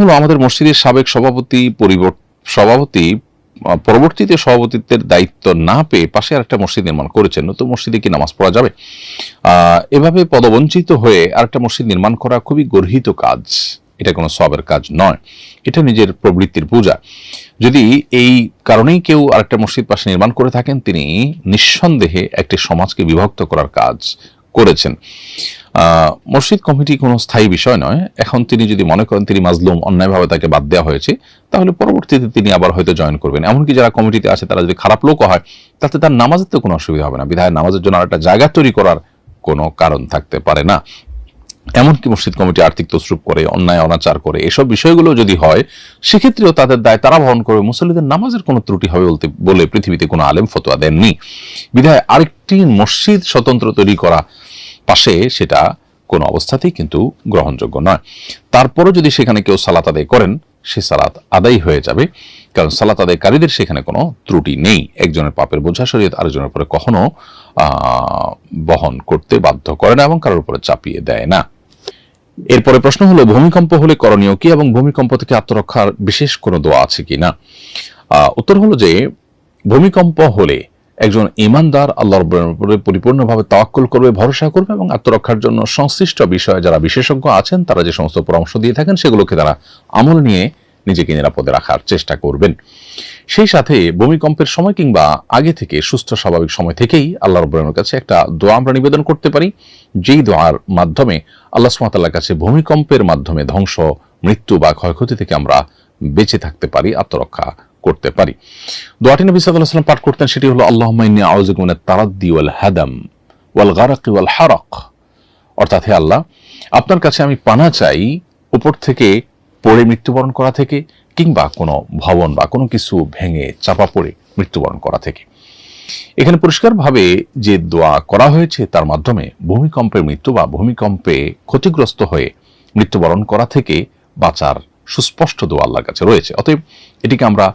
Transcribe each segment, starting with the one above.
হলো, আমাদের মসজিদের সাবেক সভাপতি সভাপতি পরবর্তীতে সভাপতিত্বের দায়িত্ব না পেয়ে পাশে আরেকটা মসজিদ নির্মাণ করেছেন। নতুন মসজিদে কি নামাজ পড়া যাবে? এভাবে পদবঞ্চিত হয়ে আরেকটা মসজিদ নির্মাণ করা খুবই গর্হিত কাজ। এটা কোনো সবের কাজ নয়। এটা নিজের প্রবৃত্তির পূজা। যদি এই কারণেই কেউ আরেকটা মসজিদ পাশে নির্মাণ করে থাকেন, তিনি নিঃসন্দেহে একটি সমাজকে বিভক্ত করার কাজ করেছেন। মসজিদ কমিটি কোনো স্থায়ী বিষয় নয়। এখন তিনি যদি মনে করেন তিনি মাজলুম, অন্যায়ভাবে তাকে বাদ দেওয়া হয়েছে, তাহলে পরবর্তীতে তিনি আবার হয়তো জয়েন করবেন। এমনকি যারা কমিটিতে আছে, তারা যদি খারাপ লোক হয়, তাতে তার নামাজের তো কোনো অসুবিধা হবে না। বিধায় নামাজের জন্য আর একটা জায়গা তৈরি করার কোনো কারণ থাকতে পারে না। এমনকি মসজিদ কমিটি আর্থিক তসরুপ করে, অন্যায়, অনাচার করে, এসব বিষয়গুলো যদি হয়, সেক্ষেত্রেও তাদের দায় তারা বহন করবে। মুসল্লিদের নামাজের কোনো ত্রুটি হবে বলতে, বলে পৃথিবীতে কোনো আলেম ফতোয়া দেননি। বিধায় আরেকটি মসজিদ স্বতন্ত্র তৈরি করা পাশে সেটা কোনো অবস্থাতেই কিন্তু গ্রহণযোগ্য নয়। তারপরও যদি সেখানে কেউ সালাত আদায় করেন, সে সালাত আদায় হয়ে যাবে। কারণ সালাত আদায়কারীদের সেখানে কোনো ত্রুটি নেই। একজনের পাপের বোঝা শরীয়ত আরেকজনের উপরে কখনো বহন করতে বাধ্য করে না এবং কারোর উপরে চাপিয়ে দেয় না। এরপরে প্রশ্ন হলো, ভূমিকম্প হলে করণীয় কি এবং ভূমিকম্প থেকে আত্মরক্ষার বিশেষ কোনো দোয়া আছে কি না উত্তর হলো যে, ভূমিকম্প হলে একজন ইমানদার আল্লাহর উপরে পরিপূর্ণভাবে তাওয়াক্কুল করবে, ভরসা করবে এবং আত্মরক্ষার জন্য সংশ্লিষ্ট বিষয়ে যারা বিশেষজ্ঞ আছেন, তারা যে সমস্ত পরামর্শ দিয়ে থাকেন, সেগুলোকে তারা আমল নিয়ে নিজেকে নিরাপদে রাখার চেষ্টা করবেন। সেই সাথে ভূমিকম্পের সময় কিংবা আগে থেকে সুস্থ, স্বাভাবিক সময় থেকেই আল্লাহ রব্বরের কাছে একটা দোয়া আমরা নিবেদন করতে পারি। যেই দোয়ার মাধ্যমে আল্লাহ সুমাতাল্লাহর কাছে ভূমিকম্পের মাধ্যমে ধ্বংস, মৃত্যু বা ক্ষয়ক্ষতি থেকে আমরা বেঁচে থাকতে পারি, আত্মরক্ষা করতে পারি। দোয়াটি নবী সাল্লাল্লাহু আলাইহি পাঠ করতেন, সেটি হলো আউযুকা মিনাত তারাদ্দি ওয়াল হাদাম ওয়াল গারাক ওয়াল হারাক। অর্থাৎ, হে আল্লাহ, আপনার কাছে আমি পানা চাই উপর থেকে পড়ে মৃত্যুবরণ করা থেকে কিংবা কোনো ভবন বা কোনো কিছু ভেঙে চাপা পড়ে মৃত্যুবরণ করা থেকে। এখানে পরিষ্কারভাবে যে দোয়া করা হয়েছে তার মাধ্যমে ভূমিকম্পের মৃত্যু বা ভূমিকম্পে ক্ষতিগ্রস্ত হয়ে মৃত্যুবরণ করা থেকে বাঁচার সুস্পষ্ট দোয়া আল্লাহর কাছে রয়েছে। অতএব এটিকে আমরা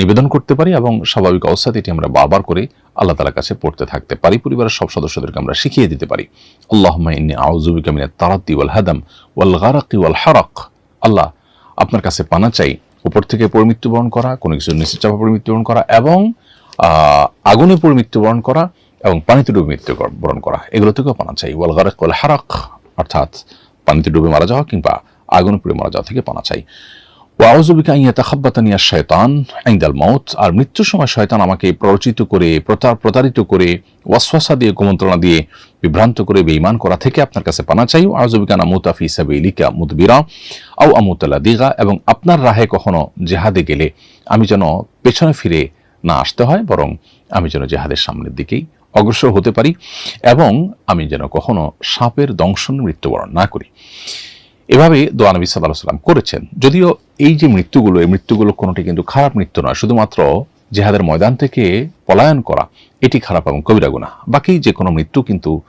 নিবেদন করতে পারি এবং স্বাভাবিক অবস্থাতে এটি আমরা বারবার করে আল্লাহ তালার কাছে পড়তে থাকতে পারি, পরিবারের সব সদস্যদেরকে আমরা শিখিয়ে দিতে পারি। আল্লাহ ইন্নী আউযুবিকা মিনাত তারাদ্দি ওয়াল হাদাম ওয়াল গারাকি ওয়াল হারাক। আল্লাহ আপনার কাছে পানা চাই, উপর থেকে পরিমৃত্যুবরণ করা, কোনো কিছু নিচে চাপা পরিমৃত্যুবরণ করা এবং আগুনে পরিমৃত্যুবরণ করা এবং পানিতে ডুবে মৃত্যুবরণ করা। এগুলো থেকেও পানা চাই। ওয়াল গারাক হারাক, অর্থাৎ পানিতে ডুবে মারা যাওয়া কিংবা আগুনে পুড়ে মারা যাওয়া থেকে পানা চাই। ওয়াউজুবিকা ইয়া তাখাব্বাতানি আর শয়তান আইন্দাল মউত, আর মৃত্যুর সময় শয়তান আমাকে প্ররোচিত করে, প্রতার, প্রতারিত করে, ওয়াসওয়াসা দিয়ে, কুমন্ত্রণা দিয়ে বিভ্রান্ত করে, বেঈমান করা থেকে আপনার কাছে পানা চাই। ওয়াউজুবিকা নামুতা ফি সাবিলিকা মুদবিরা আও আমুতালা দিগা এবং আপনার রাহে কখনো জেহাদে গেলে আমি যেন পেছনে ফিরে না আসতে হয়, বরং আমি যেন জেহাদের সামনের দিকেই অগ্রসর হতে পারি, এবং আমি যেন কখনো সাপের দংশন মৃত্যুবরণ না করি। এভাবে দোয়া নবী সাল্লাহ সাল্লাম করেছেন। যদিও এই যে মৃত্যুগুলো, এই মৃত্যুগুলো কোনোটি কিন্তু খারাপ মৃত্যু নয়, শুধুমাত্র জেহাদের ময়দান থেকে পলায়ন করা, এটি খারাপ এবং কবিরা গুণা বাকি যে কোনো মৃত্যু কিন্তু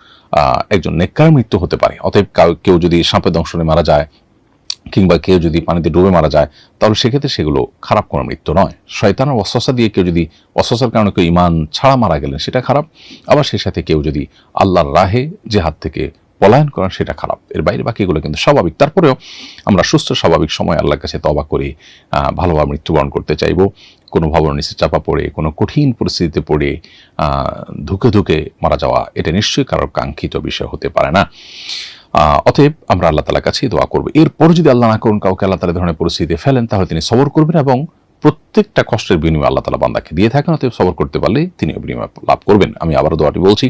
একজন নেককার মৃত্যু হতে পারে। অতএব কাউ- যদি সাপের দংশনে মারা যায় কিংবা কেউ যদি পানিতে ডুবে মারা যায়, তাহলে সেক্ষেত্রে সেগুলো খারাপ কোনো মৃত্যু নয়। শয়তানের অস্বসা দিয়ে কেউ যদি অস্বসার কারণে কেউ ইমান ছাড়া মারা গেলেন, সেটা খারাপ। আবার সেই সাথে কেউ যদি আল্লাহর রাহে যে হাত থেকে পলায়ন করেন, সেটা খারাপ। এর বাইরে বাকিগুলো কিন্তু স্বাভাবিক। তারপরেও আমরা সুস্থ, স্বাভাবিক সময় আল্লাহর কাছে তবা করে ভালোভাবে মৃত্যুবরণ করতে চাইব। কোনো ভবন নিচে চাপা পড়ে, কোনো কঠিন পরিস্থিতিতে পড়ে ধুকে ধুকে মারা যাওয়া, এটা নিশ্চয়ই কারোর কাঙ্ক্ষিত বিষয় হতে পারে না। অতএব আমরা আল্লাহ তালার কাছে দোয়া করব। এরপর যদি আল্লাহ না করুন, কাউকে আল্লাহ তালা ধরনের পরিস্থিতিতে ফেলেন, তাহলে তিনি সবর করবেন এবং প্রত্যেকটা কষ্টের বিনিময় আল্লাহ তালা বান্দাকে দিয়ে থাকেন, অতএব সবর করতে পারলে তিনি বিনিময় লাভ করবেন। আমি আবার দোয়াটি বলছি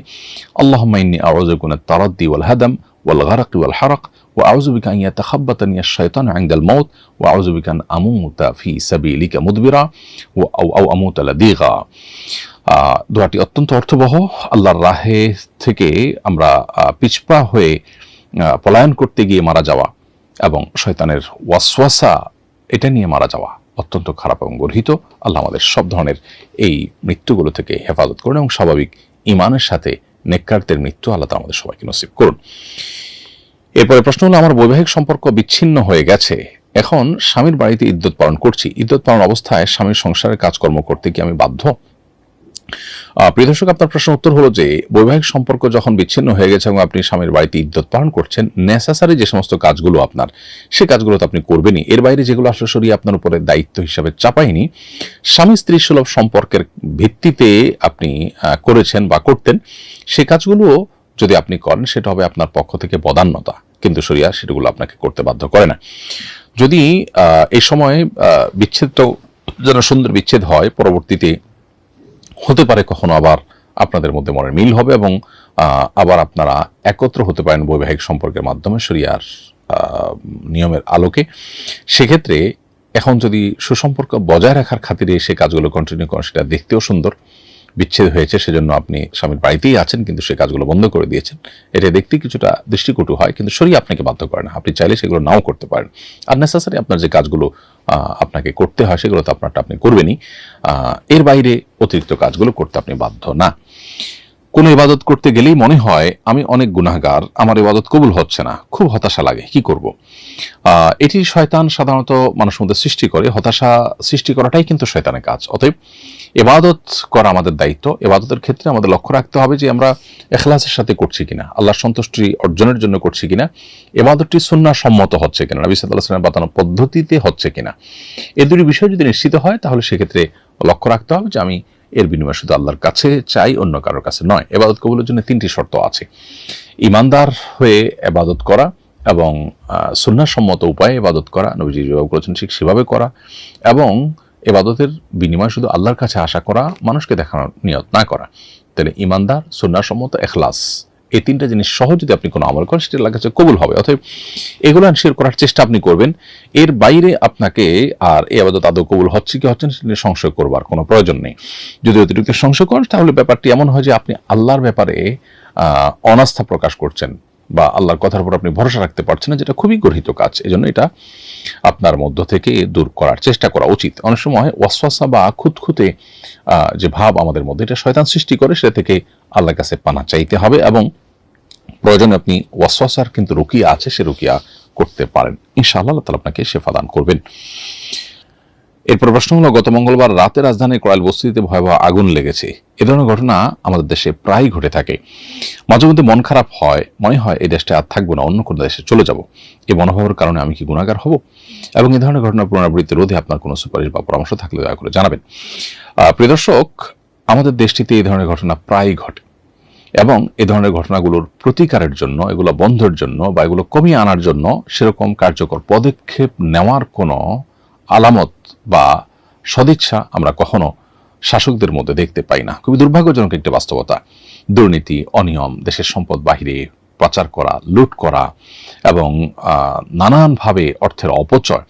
আল্লাহ মাইনি আওয়াজগুনা তারদ্দি ওয়াল হাদাম ওয়াল গারাক ওয়াল হারাক ও আউজুবিকা ইয়া তাহাব্বাতান ইয়া শয়তান আইন্দাল মৌত ও আউজুবিকান আমুতা ফি সাবিলিকা মুদবিরা ও আউ আউ আমুতালা দিগা দোয়াটি অত্যন্ত অর্থবহ। আল্লাহর রাহে থেকে আমরা পিছপা হয়ে পলায়ন করতে গিয়ে মারা যাওয়া এবং শয়তানের ওয়াসওয়াসা এটা নিয়ে মারা যাওয়া। অত্যন্ত খারাপ এবং গর্হিত। আল্লাহ আমাদের সব ধরনের এই মৃত্যুগুলো থেকে হেফাজত করুন এবং স্বাভাবিক ইমানের সাথে নেককারদের মৃত্যু আল্লাহ আমাদের সবাইকে নসিব করুন। এরপরে প্রশ্ন হলো, আমার বৈবাহিক সম্পর্ক বিচ্ছিন্ন হয়ে গেছে। এখন স্বামীর বাড়িতে ইদ্যুৎ পালন করছি। ইদ্যুৎ পালন অবস্থায় স্বামীর সংসারের কাজকর্ম করতে কি আমি বাধ্য? প্রিয় দর্শক আপনার প্রশ্ন উত্তর হলো যে বৈবাহিক সম্পর্ক যখন বিচ্ছিন্ন হয়ে গেছে এবং আপনি স্বামীর বাড়িতে ইদ্যত পালন করছেন নেসেসারি যে সমস্ত কাজগুলো আপনার সে কাজগুলো তো আপনি করবেনই। এর বাইরে যেগুলো আসলে সরিয়ে আপনার উপরে দায়িত্ব হিসাবে চাপাইনি স্বামী স্ত্রী সুলভ সম্পর্কের ভিত্তিতে আপনি করেছেন বা করতেন সে কাজগুলো যদি আপনি করেন সেটা হবে আপনার পক্ষ থেকে বদান্যতা। কিন্তু শরিয়া সেগুলো আপনাকে করতে বাধ্য করে না। যদি এই সময় আহ, বিচ্ছেদটা যেন সুন্দর বিচ্ছেদ হয় পরবর্তীতে হতে পারে কখনো আবার আপনাদের মধ্যে মনের মিল হবে এবং আবার আপনারা একত্র হতে পারেন বৈবাহিক সম্পর্কের মাধ্যমে সরিয়ার নিয়মের আলোকে। সেক্ষেত্রে এখন যদি সুসম্পর্ক বজায় রাখার খাতিরে সে কাজগুলো কন্টিনিউ করেন, সেটা দেখতেও সুন্দর। বিচ্ছেদ হয়েছে, সেজন্য আপনি স্বামীর বাড়িতেই আছেন, কিন্তু সে কাজগুলো বন্ধ করে দিয়েছেন। এটা দেখতে কিছুটা দৃষ্টিকটু হয়, কিন্তু শরীর আপনাকে বাধ্য করে না। আপনি চাইলে সেগুলো নাও করতে পারেন। আর নেসেসারি আপনার যে কাজগুলো আপনাকে করতে হয়, সেগুলো তো আপনারটা আপনি করবেনই। এর বাইরে অতিরিক্ত কাজগুলো করতে আপনি বাধ্য না। কোনো ইবাদত করতে গেলেই মনে হয়, আমি অনেক গুনাহগার, আমার ইবাদত কবুল হচ্ছে না, খুব হতাশা লাগে, কি করব? এটি শয়তান সাধারণত মানুষের মধ্যে সৃষ্টি করে, হতাশা সৃষ্টি করাটাই কিন্তু শয়তানের কাজ। অতএব এবাদত করা আমাদের দায়িত্ব। এবাদতের ক্ষেত্রে আমাদের লক্ষ্য রাখতে হবে যে আমরা এখলাসের সাথে করছি কিনা, আল্লাহর সন্তুষ্টি অর্জনের জন্য করছি কিনা, এবাদতটি সুন্না সম্মত হচ্ছে কিনা, নবী সাল্লাহ সাল্লামের বাতানো পদ্ধতিতে হচ্ছে কিনা। এ দুটি বিষয় যদি নিশ্চিত হয়, তাহলে সেক্ষেত্রে লক্ষ্য রাখতে হবে যে আমি এর বিনিময়ে শুধু আল্লাহর কাছে চাই, অন্য কারোর কাছে নয়। এবাদত কবুলের জন্য তিনটি শর্ত আছে। ইমানদার হয়ে এবাদত করা এবং সুন্নাসম্মত উপায়ে এবাদত করা, নবীজি যেভাবে করেছেন ঠিক সেভাবে করা এবং এবাদতের বিনিময় শুধু আল্লাহর কাছে আশা করা, মানুষকে দেখানোর নিয়ত না করা। তাহলে ইমানদার, সুন্নাসম্মত, এখলাস, এই তিনটা জিনিস সহ যদি আপনি কোনো আমল করেন, সেটা আল্লাহর কাছে কবুল হবে। অতএব এগুলো শেয়ার করার চেষ্টা আপনি করবেন। এর বাইরে আপনাকে আর এই আবাদত আদৌ কবুল হচ্ছে কি হচ্ছে না, সেটা নিয়ে সংশয় করবার কোনো প্রয়োজন নেই। যদি অতিরিক্ত সংশয় করেন, তাহলে ব্যাপারটি এমন হয় যে আপনি আল্লাহর ব্যাপারে অনাস্থা প্রকাশ করছেন। বা আল্লাহর কথার উপর আপনি ভরসা রাখতে পারছেন না, যেটা খুবই গর্হিত কাজ। এজন্য এটা আপনার মধ্য থেকে দূর করার চেষ্টা করা উচিত। অনেক সময় ওয়াসওয়াসা বা খুঁতখুঁতে যে ভাব আমাদের মধ্যে, এটা শয়তান সৃষ্টি করে, সেটা থেকে আল্লাহর কাছে পানা চাইতে হবে এবং প্রয়োজনে আপনি ওয়াসওয়াসার কিন্তু রুকিয়া আছে, সে রুকিয়া করতে পারেন। ইনশাআল্লাহ আল্লাহ তাআলা আপনাকে শেফা দান করবেন। এরপর প্রশ্ন হলো গত মঙ্গলবার রাতে রাজধানীর করাইল বস্তিতে ভয়াবহ আগুন লেগেছে। এ ধরনের ঘটনা আমাদের দেশে প্রায় ঘটে থাকে। মাঝে মধ্যে মন খারাপ হয় মনে হয় এই দেশটা আর থাকব না অন্য কোনো দেশে চলে যাব। এই মনোভাবের কারণে আমি কি গুণাগার হব? এবং এই ধরনের ঘটনার পুনরাবৃত্তি রোধে আপনার কোনো সুপারিশ বা পরামর্শ থাকলে দয়া করে জানাবেন। আহ, প্রিয় দর্শক আমাদের দেশটিতে এই ধরনের ঘটনা প্রায় ঘটে। এবং এ ধরনের ঘটনাগুলোর প্রতিকারের জন্য এগুলো বন্ধের জন্য বা এগুলো কমিয়ে আনার জন্য সেরকম কার্যকর পদক্ষেপ নেওয়ার কোনো আলামত বা সদিচ্ছা আমরা কখনো শাসকদের মধ্যে দেখতে পাই না। খুবই দুর্ভাগ্যজনক একটি বাস্তবতা। দুর্নীতি, অনিয়ম, দেশের সম্পদ বাহিরে পাচার করা, লুট করা এবং নানানভাবে অর্থের অপচয়,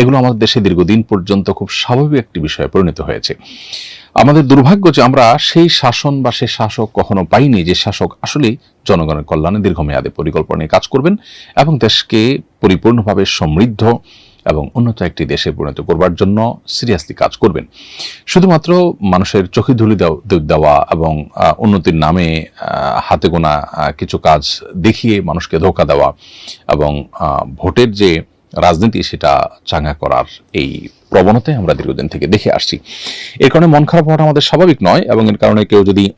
এগুলো আমাদের দেশে দীর্ঘদিন পর্যন্ত খুব স্বাভাবিক একটি বিষয়ে পরিণত হয়েছে। আমাদের দুর্ভাগ্য যে আমরা সেই শাসন বা সেই শাসক কখনো পাইনি যে শাসক আসলে জনগণের কল্যাণে দীর্ঘমেয়াদে পরিকল্পনা নিয়ে কাজ করবেন এবং দেশকে পরিপূর্ণভাবে সমৃদ্ধ এবং উন্নত একটি দেশে পরিণত করবার জন্য সিরিয়াসলি কাজ করবেন। শুধুমাত্র মানুষের চোখে ধুলি দেও- দেওয়া এবং উন্নতির নামে হাতে গোনা কিছু কাজ দেখিয়ে মানুষকে ধোকা দেওয়া এবং ভোটের যে রাজনীতি সেটা চাঙ্গা করার এই প্রবণতায় আমরা দীর্ঘদিন থেকে দেখে আসছি। এর কারণে মন খারাপ হওয়াটা আমাদের স্বাভাবিক নয় এবং এর কারণে কেউ যদি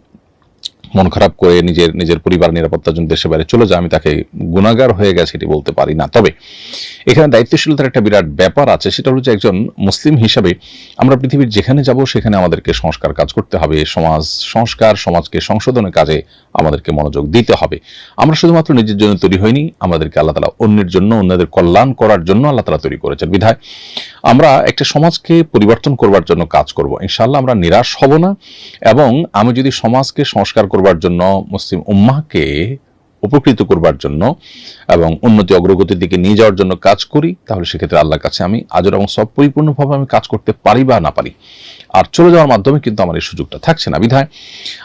মন খারাপ করে নিজের নিজের পরিবার নিরাপত্তার জন্য দেশে বাইরে চলে যায়, আমি তাকে গুণাগার হয়ে গেছে এটি বলতে পারি না। তবে এখানে দায়িত্বশীলতার একটা বিরাট ব্যাপার আছে, সেটা যে একজন মুসলিম হিসাবে আমরা পৃথিবীর যেখানে যাব সেখানে আমাদেরকে সংস্কার কাজ করতে হবে, সমাজ সংস্কার, সমাজকে সংশোধনের কাজে আমাদেরকে মনোযোগ দিতে হবে। আমরা শুধুমাত্র নিজের জন্য তৈরি হইনি, আমাদেরকে আল্লাহ তালা অন্যের জন্য, অন্যদের কল্যাণ করার জন্য আল্লাহ তালা তৈরি করেছেন। বিধায় আমরা একটা সমাজকে পরিবর্তন করবার জন্য কাজ করব। ইনশাল্লাহ আমরা নিরাশ হব না এবং আমি যদি সমাজকে সংস্কার করবার জন্য, মুসলিম উম্মাকে উপকৃত করবার জন্য এবং উন্নতি অগ্রগতির দিকে নিয়ে যাওয়ার জন্য কাজ করি, তাহলে সেক্ষেত্রে আল্লাহর কাছে আমি আজর এবং সব পরিপূর্ণভাবে আমি কাজ করতে পারি বা না পারি। আর চলে যাওয়ার মাধ্যমে কিন্তু আমার এই সুযোগটা থাকছে না। বিধায়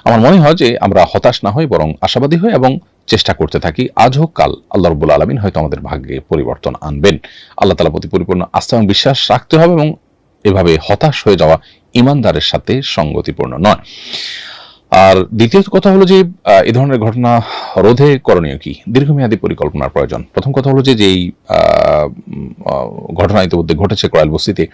আমার মনে হয় যে আমরা হতাশ না হই, বরং আশাবাদী হই এবং চেষ্টা করতে থাকি। আজ হোক, কাল আল্লাহ রব্বুল আলমিন হয়তো আমাদের ভাগ্যে পরিবর্তন আনবেন। আল্লাহ তালা প্রতি পরিপূর্ণ আস্থা এবং বিশ্বাস রাখতে হবে এবং এভাবে হতাশ হয়ে যাওয়া ইমানদারের সাথে সঙ্গতিপূর্ণ নয়। আর দ্বিতীয় কথা হলো যে এ ধরনের ঘটনা রোধে করণীয় কি? দীর্ঘমেয়াদী পরিকল্পনার প্রয়োজন। প্রথম কথা হলো যে, যেই ঘটনা ইতিমধ্যে ঘটেছে করাইল বস্তিতে,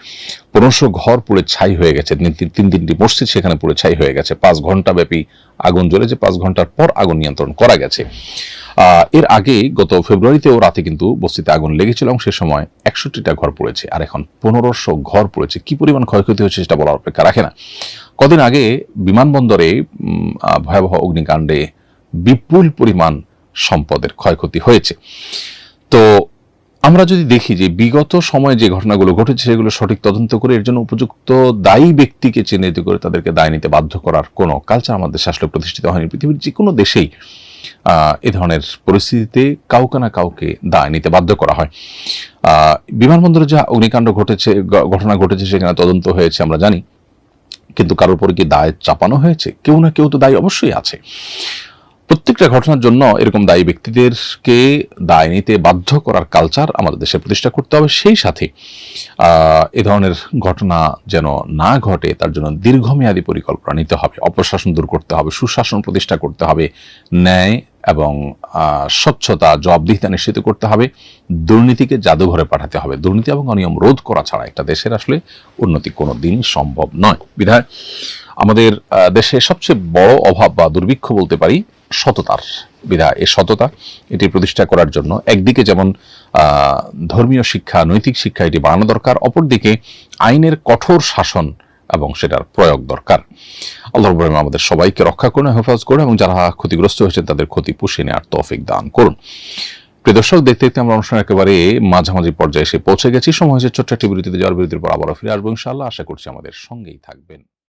পনেরোশো ঘর পুড়ে ছাই হয়ে গেছে। তিন তিন- তিন তিনটি মসজিদ সেখানে পুড়ে ছাই হয়ে গেছে। পাঁচ ঘণ্টা ব্যাপী আগুন জ্বলেছে। পাঁচ ঘণ্টার পর আগুন নিয়ন্ত্রণ করা গেছে। এর আগে গত ফেব্রুয়ারিতেও রাতে কিন্তু বস্তিতে আগুন লেগেছিল এবং সে সময় একষট্টিটা ঘর পড়েছে। আর এখন পনেরোশো ঘর পড়েছে। কি পরিমাণ ক্ষয়ক্ষতি হচ্ছে সেটা বলার অপেক্ষা রাখে না। কদিন আগে বিমানবন্দরে ভয়াবহ অগ্নিকাণ্ডে বিপুল পরিমাণ সম্পদের ক্ষয়ক্ষতি হয়েছে। তো আমরা যদি দেখি যে বিগত সময়ে যে ঘটনাগুলো ঘটেছে, সেগুলো সঠিক তদন্ত করে এর জন্য উপযুক্ত দায়ী ব্যক্তিকে চিহ্নিত করে তাদেরকে দায় নিতে বাধ্য করার কোনো কালচার আমাদের দেশে আসলে প্রতিষ্ঠিত হয়নি। পৃথিবীর যে কোনো দেশেই এ ধরনের পরিস্থিতিতে কাউকে না কাউকে দায় নিতে বাধ্য করা হয়। বিমানবন্দরে যা অগ্নিকাণ্ড ঘটেছে ঘটনা ঘটেছে, সেখানে তদন্ত হয়েছে, আমরা জানি। কিন্তু কারোর উপরে কি দায় চাপানো হয়েছে? কেউ না কেউ তো দায়ী অবশ্যই আছে। প্রত্যেকটা ঘটনার জন্য এরকম দায়ী ব্যক্তিদেরকে দায় নিতে বাধ্য করার কালচার আমাদের দেশে প্রতিষ্ঠা করতে হবে। সেই সাথে এ ধরনের ঘটনা যেন না ঘটে, তার জন্য দীর্ঘমেয়াদী পরিকল্পনা নিতে হবে। অপশাসন দূর করতে হবে, সুশাসন প্রতিষ্ঠা করতে হবে, ন্যায় এবং স্বচ্ছতা, জবাবদিহিতা নিশ্চিত করতে হবে। দুর্নীতিকে জাদুঘরে পাঠাতে হবে। দুর্নীতি এবং অনিয়ম রোধ করা ছাড়া একটা দেশের আসলে উন্নতি কোনো দিনই সম্ভব নয়। বিধায় আমাদের দেশে সবচেয়ে বড় অভাব বা দুর্ভিক্ষ বলতে পারি সততার। বিধায় এই সততা এটি প্রতিষ্ঠা করার জন্য একদিকে যেমন ধর্মীয় শিক্ষা, নৈতিক শিক্ষা এটি বাড়ানো দরকার, অপরদিকে আইনের কঠোর শাসন এবং সেটার প্রয়োগ দরকার। আল্লাহ আমাদের সবাইকে রক্ষা করুন হেফাজ করুন এবং যারা ক্ষতিগ্রস্ত হয়েছেন তাদের ক্ষতি পুষিয়ে নেওয়ার তৌফিক দান করুন। প্রিয় দর্শক, দেখতে দেখতে আমরা অনুষ্ঠান একেবারে মাঝামাঝি পর্যায়ে এসে পৌঁছে গেছি। সময় হয়েছে ছোট্ট একটি বিরতিতে যাওয়ার বিরতির পর আবারও ফিরে আসব ইনশাআল্লাহ। আশা করছি আমাদের সঙ্গেই থাকবেন।